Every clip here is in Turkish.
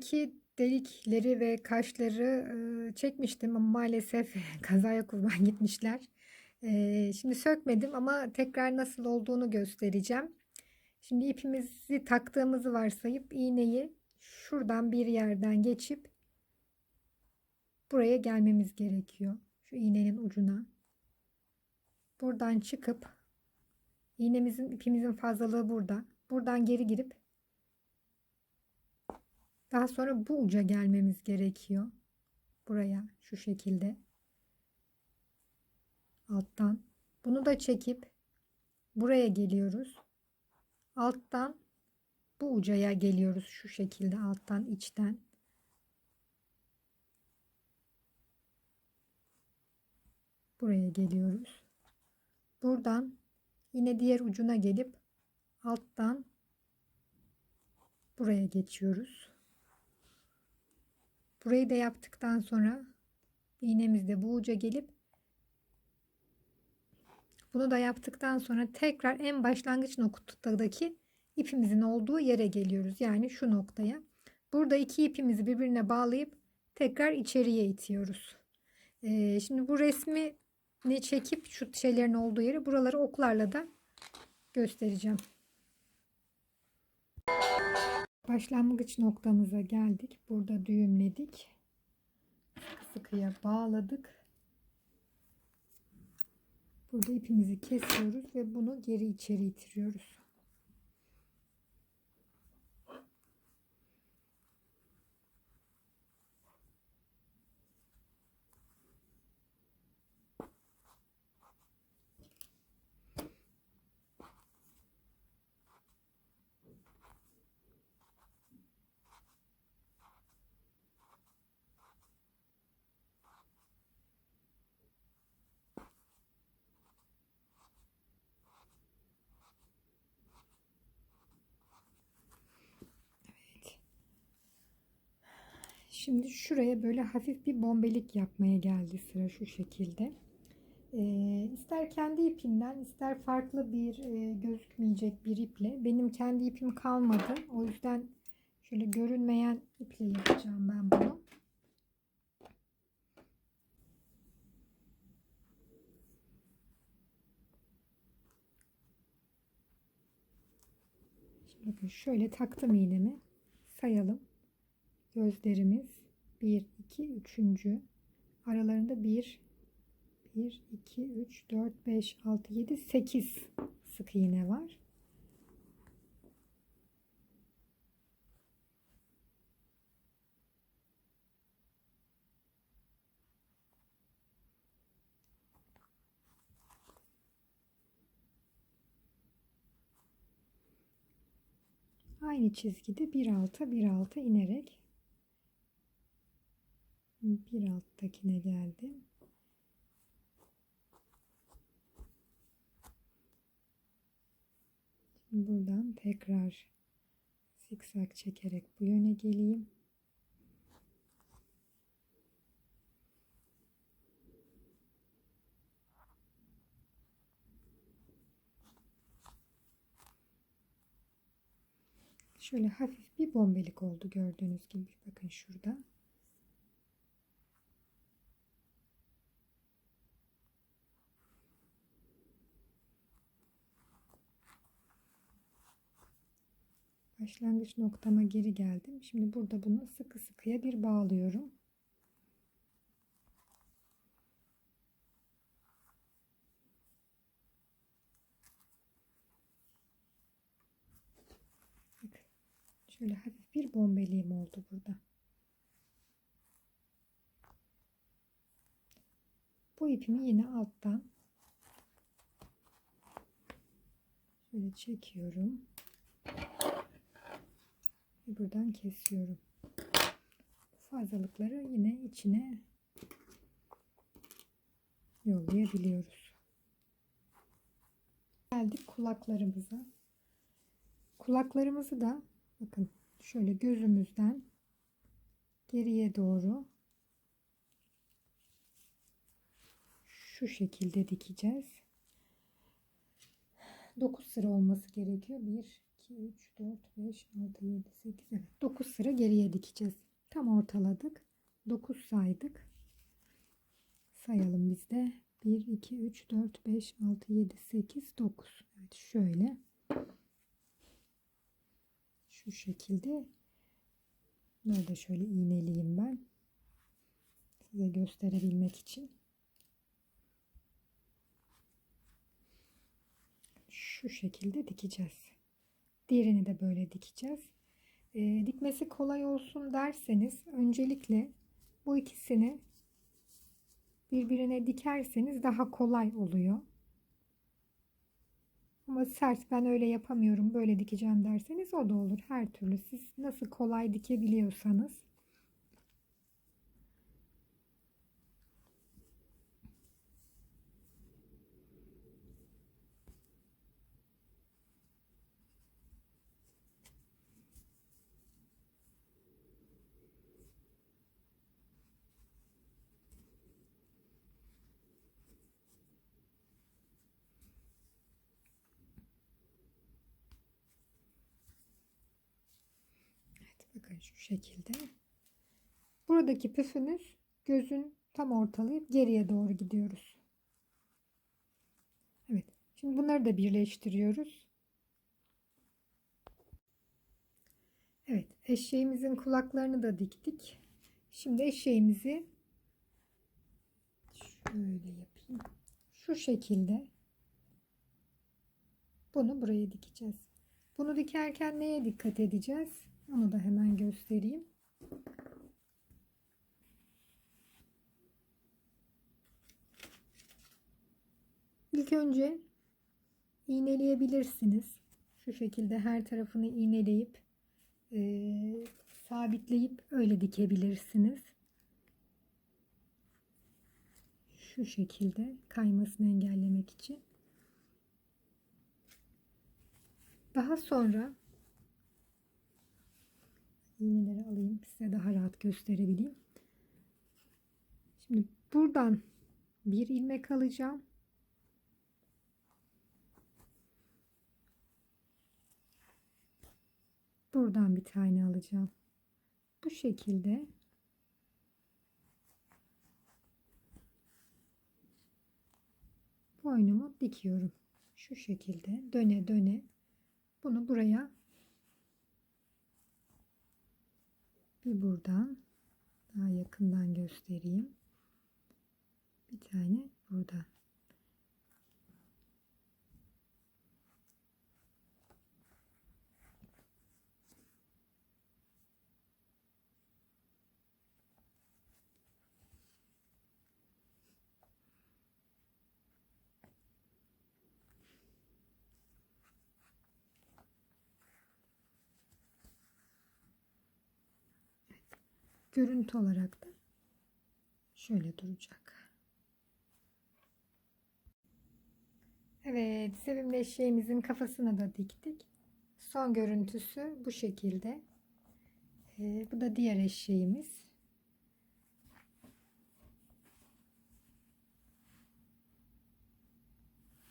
buradaki delikleri ve kaşları çekmiştim ama maalesef kazaya kurban gitmişler. Şimdi sökmedim ama tekrar nasıl olduğunu göstereceğim. Şimdi ipimizi taktığımızı varsayıp iğneyi şuradan bir yerden geçip buraya gelmemiz gerekiyor. Şu iğnenin ucuna. Buradan çıkıp iğnemizin ipimizin fazlalığı burada. Buradan geri girip daha sonra bu uca gelmemiz gerekiyor. Buraya şu şekilde. Alttan. Bunu da çekip buraya geliyoruz. Alttan bu ucaya geliyoruz şu şekilde alttan içten. Buraya geliyoruz. Buradan yine diğer ucuna gelip alttan buraya geçiyoruz. Burayı da yaptıktan sonra iğnemizde bu uca gelip bunu da yaptıktan sonra tekrar en başlangıç noktadaki ipimizin olduğu yere geliyoruz. Yani şu noktaya. Burada iki ipimizi birbirine bağlayıp tekrar içeriye itiyoruz. Ee, şimdi bu resmi ne çekip şu şeylerin olduğu yeri buraları oklarla da göstereceğim. Başlangıç noktamıza geldik. Burada düğümledik. Sıkı sıkıya bağladık. Burada ipimizi kesiyoruz ve bunu geri içeri itiriyoruz. Şimdi şuraya böyle hafif bir bombelik yapmaya geldi sıra şu şekilde. Ee, ister kendi ipinden ister farklı bir e, gözükmeyecek bir iple. Benim kendi ipim kalmadı. O yüzden şöyle görünmeyen iple yapacağım ben bunu. Şimdi bakın şöyle taktım iğnemi. Sayalım gözlerimiz 1 2 3. aralarında 1 1 2 3 4 5 6 7 8 sık iğne var. Aynı çizgide bir alta bir alta inerek bir alttakine geldim. Şimdi buradan tekrar zikzak çekerek bu yöne geleyim. Şöyle hafif bir bombelik oldu gördüğünüz gibi. Bakın şurada. Başlangıç noktama geri geldim. Şimdi burada bunu sıkı sıkıya bir bağlıyorum. Şöyle hafif bir bombeliğim oldu burada. Bu ipimi yine alttan şöyle çekiyorum buradan kesiyorum. Fazlalıkları yine içine yollayabiliyoruz. Geldik kulaklarımıza. Kulaklarımızı da bakın şöyle gözümüzden geriye doğru şu şekilde dikeceğiz. 9 sıra olması gerekiyor. 1, 2, 2, 3, 4, 5, 6, 7, 8, evet 9 sıra geriye dikeceğiz. Tam ortaladık. 9 saydık. Sayalım biz de. 1, 2, 3, 4, 5, 6, 7, 8, 9. Evet şöyle. Şu şekilde. Bunu şöyle iğneleyeyim ben. Size gösterebilmek için. Şu şekilde dikeceğiz. Diğerini de böyle dikeceğiz. Ee, dikmesi kolay olsun derseniz öncelikle bu ikisini birbirine dikerseniz daha kolay oluyor. Ama sert ben öyle yapamıyorum böyle dikeceğim derseniz o da olur her türlü. Siz nasıl kolay dikebiliyorsanız. Evet bakın şu şekilde. Buradaki püfümüz gözün tam ortalayıp geriye doğru gidiyoruz. Evet. Şimdi bunları da birleştiriyoruz. Evet. Eşeğimizin kulaklarını da diktik. Şimdi eşeğimizi şöyle yapayım. Şu şekilde bunu buraya dikeceğiz. Bunu dikerken neye dikkat edeceğiz? Onu da hemen göstereyim. İlk önce iğneleyebilirsiniz. Şu şekilde her tarafını iğneleyip e, sabitleyip öyle dikebilirsiniz. Şu şekilde kaymasını engellemek için. Daha sonra iğneleri alayım size daha rahat gösterebileyim. Şimdi buradan bir ilmek alacağım. Buradan bir tane alacağım. Bu şekilde boynumu dikiyorum. Şu şekilde döne döne bunu buraya bir buradan daha yakından göstereyim. Bir tane burada. Görüntü olarak da şöyle duracak. Evet, sevimli eşeğimizin kafasına da diktik. Son görüntüsü bu şekilde. Ee, bu da diğer eşeğimiz.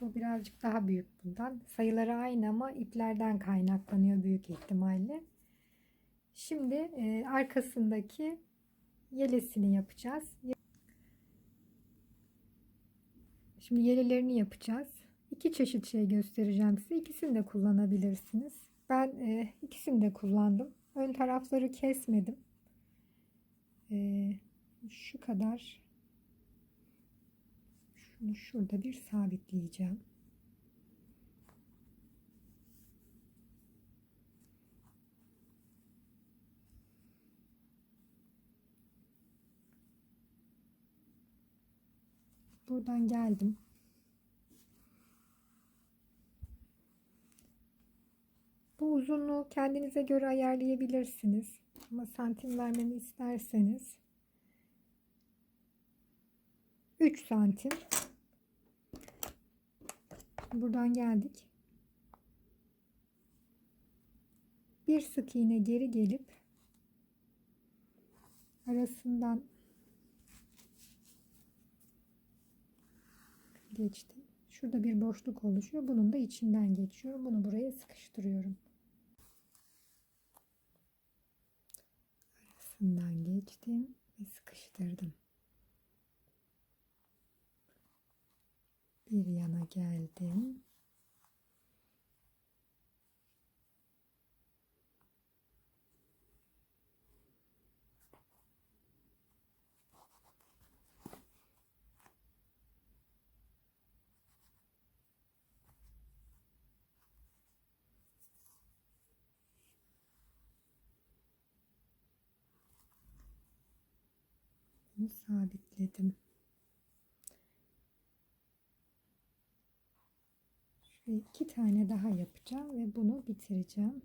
Bu birazcık daha büyük bundan. Sayıları aynı ama iplerden kaynaklanıyor büyük ihtimalle. Şimdi e, arkasındaki yelesini yapacağız. Şimdi yelelerini yapacağız. İki çeşit şey göstereceğim size. İkisini de kullanabilirsiniz. Ben e, ikisini de kullandım. Ön tarafları kesmedim. E, şu kadar. Şunu şurada bir sabitleyeceğim. Buradan geldim. Bu uzunluğu kendinize göre ayarlayabilirsiniz. Ama santim vermemi isterseniz 3 santim. Buradan geldik. Bir sık iğne geri gelip arasından geçtim. Şurada bir boşluk oluşuyor. Bunun da içinden geçiyorum. Bunu buraya sıkıştırıyorum. Arasından geçtim ve sıkıştırdım. Bir yana geldim. Bunu sabitledim. Şöyle iki tane daha yapacağım ve bunu bitireceğim.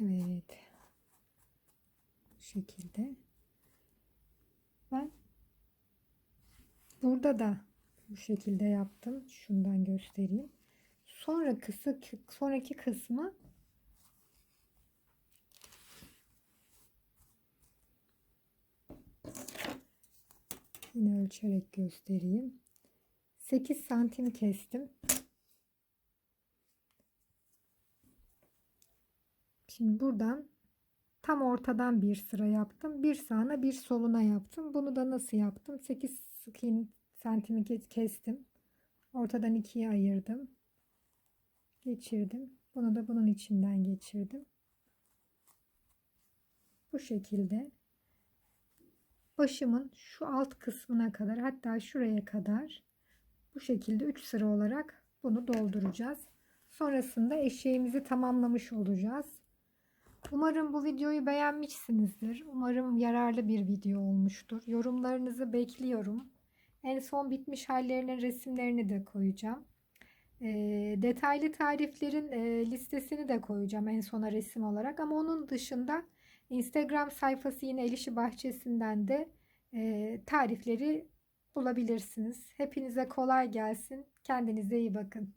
Evet. Bu şekilde. Ben burada da bu şekilde yaptım. Şundan göstereyim. Sonra kısa sonraki kısmı yine ölçerek göstereyim. 8 santim kestim. Şimdi buradan tam ortadan bir sıra yaptım. Bir sağına bir soluna yaptım. Bunu da nasıl yaptım? 8 santimi kestim. Ortadan ikiye ayırdım. Geçirdim. Bunu da bunun içinden geçirdim. Bu şekilde başımın şu alt kısmına kadar hatta şuraya kadar bu şekilde 3 sıra olarak bunu dolduracağız. Sonrasında eşeğimizi tamamlamış olacağız. Umarım bu videoyu beğenmişsinizdir. Umarım yararlı bir video olmuştur. Yorumlarınızı bekliyorum. En son bitmiş hallerinin resimlerini de koyacağım. E, detaylı tariflerin e, listesini de koyacağım en sona resim olarak. Ama onun dışında Instagram sayfası yine Elişi Bahçesi'nden de e, tarifleri bulabilirsiniz. Hepinize kolay gelsin. Kendinize iyi bakın.